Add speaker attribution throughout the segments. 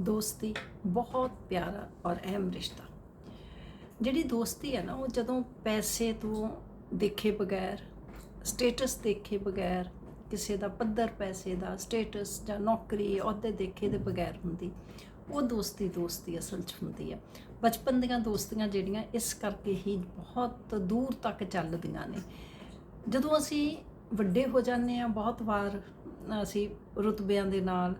Speaker 1: ਦੋਸਤੀ, ਬਹੁਤ ਪਿਆਰਾ ਔਰ ਅਹਿਮ ਰਿਸ਼ਤਾ। ਜਿਹੜੀ ਦੋਸਤੀ ਹੈ ਨਾ, ਉਹ ਜਦੋਂ ਪੈਸੇ ਤੋਂ ਦੇਖੇ ਬਗੈਰ ਸਟੇਟਸ ਦੇਖੇ ਬਗੈਰ, ਕਿਸੇ ਦਾ ਪੱਧਰ ਪੈਸੇ ਦਾ ਸਟੇਟਸ ਜਾਂ ਨੌਕਰੀ, ਅਹੁਦੇ ਦੇਖੇ ਦੇ ਬਗੈਰ ਹੁੰਦੀ, ਉਹ ਦੋਸਤੀ ਦੋਸਤੀ ਅਸਲ 'ਚ ਹੁੰਦੀ ਆ ਬਚਪਨ ਦੀਆਂ ਦੋਸਤੀਆਂ ਜਿਹੜੀਆਂ, ਇਸ ਕਰਕੇ ਹੀ ਬਹੁਤ ਦੂਰ ਤੱਕ ਚੱਲਦੀਆਂ ਨੇ। ਜਦੋਂ ਅਸੀਂ ਵੱਡੇ ਹੋ ਜਾਂਦੇ ਆ ਬਹੁਤ ਵਾਰ ਅਸੀਂ ਰੁਤਬਿਆਂ ਦੇ ਨਾਲ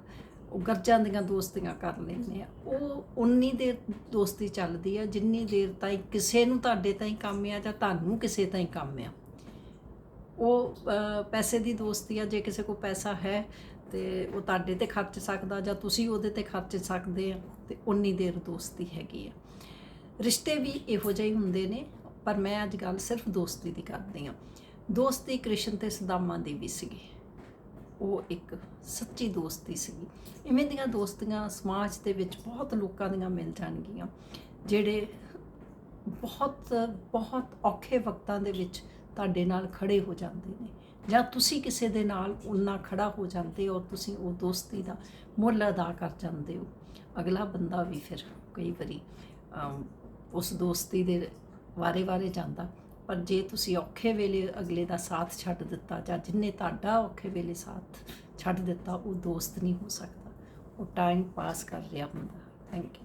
Speaker 1: ਉਹ ਗਰਜਾਂ ਦੀਆਂ ਦੋਸਤੀਆਂ ਕਰ ਲੈਂਦੇ ਆ। ਉਹ ਉਨੀ ਦੇਰ ਦੋਸਤੀ ਚੱਲਦੀ ਆ, ਜਿੰਨੀ ਦੇਰ ਤਾਈਂ ਕਿਸੇ ਨੂੰ ਤੁਹਾਡੇ ਤਾਈਂ ਕੰਮ ਆ ਜਾਂ ਤੁਹਾਨੂੰ ਕਿਸੇ ਤਾਈਂ ਕੰਮ ਆ। ਉਹ ਪੈਸੇ ਦੀ ਦੋਸਤੀ ਆ, ਜੇ ਕਿਸੇ ਕੋਲ ਪੈਸਾ ਹੈ ਤੇ ਉਹ ਤੁਹਾਡੇ ਤੇ ਖਰਚ ਸਕਦਾ ਜਾਂ ਤੁਸੀਂ ਉਹਦੇ ਤੇ ਖਰਚ ਸਕਦੇ ਆ, ਤੇ ਉਨੀ ਦੇਰ ਦੋਸਤੀ ਹੈਗੀ ਆ। ਰਿਸ਼ਤੇ ਵੀ ਇਹੋ ਜਿਹੇ ਹੁੰਦੇ ਨੇ, ਪਰ ਮੈਂ ਅੱਜ ਗੱਲ ਸਿਰਫ ਦੋਸਤੀ ਦੀ ਕਰਦੀ ਆ। ਦੋਸਤੀ ਕ੍ਰਿਸ਼ਨ ਤੇ ਸਦਾਮਾ ਦੀ ਵੀ ਸੀਗੀ। ਉਹ ਇੱਕ ਸੱਚੀ ਦੋਸਤੀ ਸੀਗੀ। ਇਵੇਂ ਦੀਆਂ ਦੋਸਤੀਆਂ ਸਮਾਜ ਦੇ ਵਿੱਚ ਬਹੁਤ ਲੋਕਾਂ ਦੀਆਂ ਮਿਲ ਜਾਣਗੀਆਂ, ਜਿਹੜੇ ਬਹੁਤ ਬਹੁਤ ਔਖੇ ਵਕਤਾਂ ਦੇ ਵਿੱਚ ਤੁਹਾਡੇ ਨਾਲ ਖੜੇ ਹੋ ਜਾਂਦੇ ਨੇ। ਜਾਂ ਤੁਸੀਂ ਕਿਸੇ ਦੇ ਨਾਲ ਉਨਾ ਖੜਾ ਹੋ ਜਾਂਦੇ ਹੋ, ਤੁਸੀਂ ਉਹ ਦੋਸਤੀ ਦਾ ਮੁੱਲ ਅਦਾ ਕਰ ਜਾਂਦੇ ਹੋ। ਅਗਲਾ ਬੰਦਾ ਵੀ ਫਿਰ ਕਈ ਵਾਰੀ ਉਸ ਦੋਸਤੀ ਦੇ ਵਾਰੇ-ਵਾਰੇ ਜਾਂਦਾ। ਪਰ ਜੇ ਤੁਸੀਂ ਔਖੇ ਵੇਲੇ ਅਗਲੇ ਦਾ ਸਾਥ ਛੱਡ ਦਿੱਤਾ ਜਾਂ ਜਿੰਨੇ ਤੁਹਾਡਾ ਔਖੇ ਵੇਲੇ ਸਾਥ ਛੱਡ ਦਿੱਤਾ, ਉਹ ਦੋਸਤ ਨਹੀਂ ਹੋ ਸਕਦਾ। ਉਹ ਟਾਈਮ ਪਾਸ ਕਰ ਰਿਹਾ ਹੁੰਦਾ ਥੈਂਕ ਯੂ